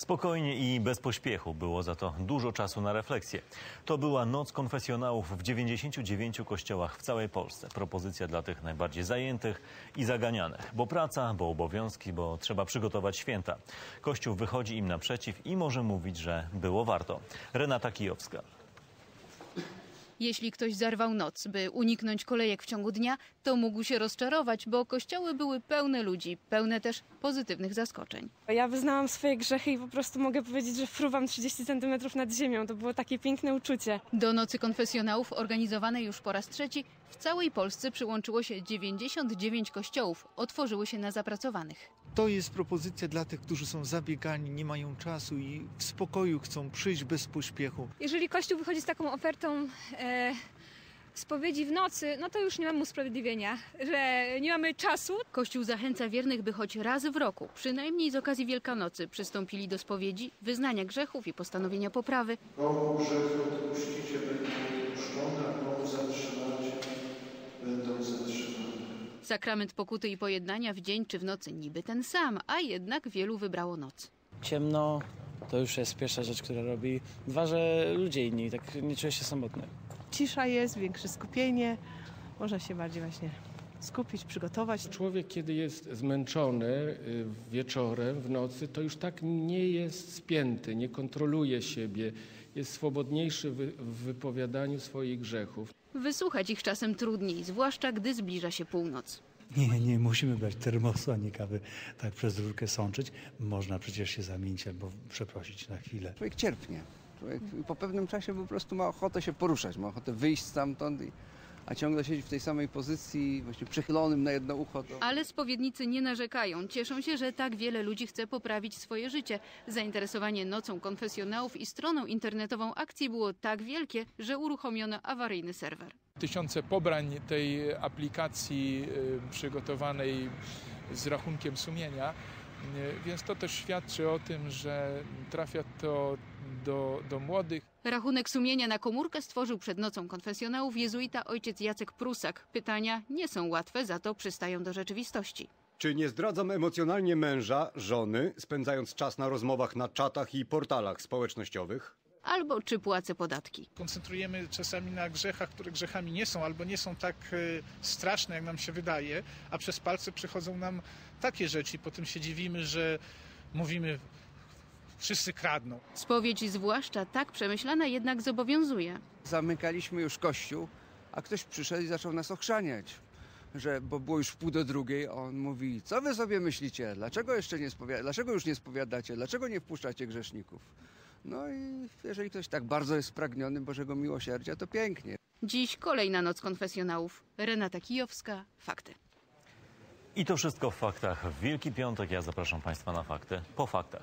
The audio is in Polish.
Spokojnie i bez pośpiechu było za to dużo czasu na refleksję. To była noc konfesjonałów w 99 kościołach w całej Polsce. Propozycja dla tych najbardziej zajętych i zaganianych. Bo praca, bo obowiązki, bo trzeba przygotować święta. Kościół wychodzi im naprzeciw i może mówić, że było warto. Renata Kijowska. Jeśli ktoś zarwał noc, by uniknąć kolejek w ciągu dnia, to mógł się rozczarować, bo kościoły były pełne ludzi, pełne też pozytywnych zaskoczeń. Ja wyznałam swoje grzechy i po prostu mogę powiedzieć, że fruwam 30 centymetrów nad ziemią. To było takie piękne uczucie. Do nocy konfesjonałów organizowanej już po raz trzeci w całej Polsce przyłączyło się 99 kościołów. Otworzyły się na zapracowanych. To jest propozycja dla tych, którzy są zabiegani, nie mają czasu i w spokoju chcą przyjść bez pośpiechu. Jeżeli Kościół wychodzi z taką ofertą e, spowiedzi w nocy, no to już nie mamy usprawiedliwienia, że nie mamy czasu. Kościół zachęca wiernych, by choć raz w roku, przynajmniej z okazji Wielkanocy, przystąpili do spowiedzi, wyznania grzechów i postanowienia poprawy, Komu grzech odpuścicie, będzie Sakrament pokuty i pojednania w dzień czy w nocy niby ten sam, a jednak wielu wybrało noc. ciemno, to już jest pierwsza rzecz, która robi. Dwa, że ludzie inni, tak nie czuję się samotny. cisza jest, większe skupienie, można się bardziej właśnie skupić, przygotować. Człowiek, kiedy jest zmęczony y, wieczorem, w nocy, to już tak nie jest spięty, nie kontroluje siebie, jest swobodniejszy w wypowiadaniu swoich grzechów. Wysłuchać ich czasem trudniej, zwłaszcza gdy zbliża się północ. Nie, nie musimy brać termosu ani kawy tak przez rurkę sączyć. Można przecież się zamienić albo przeprosić na chwilę. Człowiek cierpnie. Człowiek po pewnym czasie po prostu ma ochotę się poruszać, ma ochotę wyjść stamtąd, i, a ciągle siedzi w tej samej pozycji, właśnie przychylonym na jedno ucho. To... Ale spowiednicy nie narzekają. Cieszą się, że tak wiele ludzi chce poprawić swoje życie. Zainteresowanie nocą konfesjonałów i stroną internetową akcji było tak wielkie, że uruchomiono awaryjny serwer. tysiące pobrań tej aplikacji y, przygotowanej z rachunkiem sumienia, więc to też świadczy o tym, że trafia to do, do młodych. Rachunek sumienia na komórkę stworzył przed nocą konfesjonałów jezuita ojciec Jacek Prusak. Pytania nie są łatwe, za to przystają do rzeczywistości. Czy nie zdradzam emocjonalnie męża, żony, spędzając czas na rozmowach na czatach i portalach społecznościowych? Albo czy płacę podatki. koncentrujemy czasami na grzechach, które grzechami nie są, albo nie są tak e, straszne, jak nam się wydaje, a przez palce przychodzą nam takie rzeczy, i potem się dziwimy, że mówimy, wszyscy kradną. Spowiedź zwłaszcza tak przemyślana jednak zobowiązuje. Zamykaliśmy już kościół, a ktoś przyszedł i zaczął nas ochrzaniać. Że, bo było już w pół do drugiej, on mówi, co wy sobie myślicie, dlaczego jeszcze nie spowiadacie, dlaczego już nie spowiadacie, dlaczego nie wpuszczacie grzeszników? No i jeżeli ktoś tak bardzo jest spragniony Bożego miłosierdzia, to pięknie. Dziś kolejna noc konfesjonałów. Renata Kijowska, Fakty. I to wszystko w faktach. W Wielki Piątek ja zapraszam Państwa na fakty po faktach.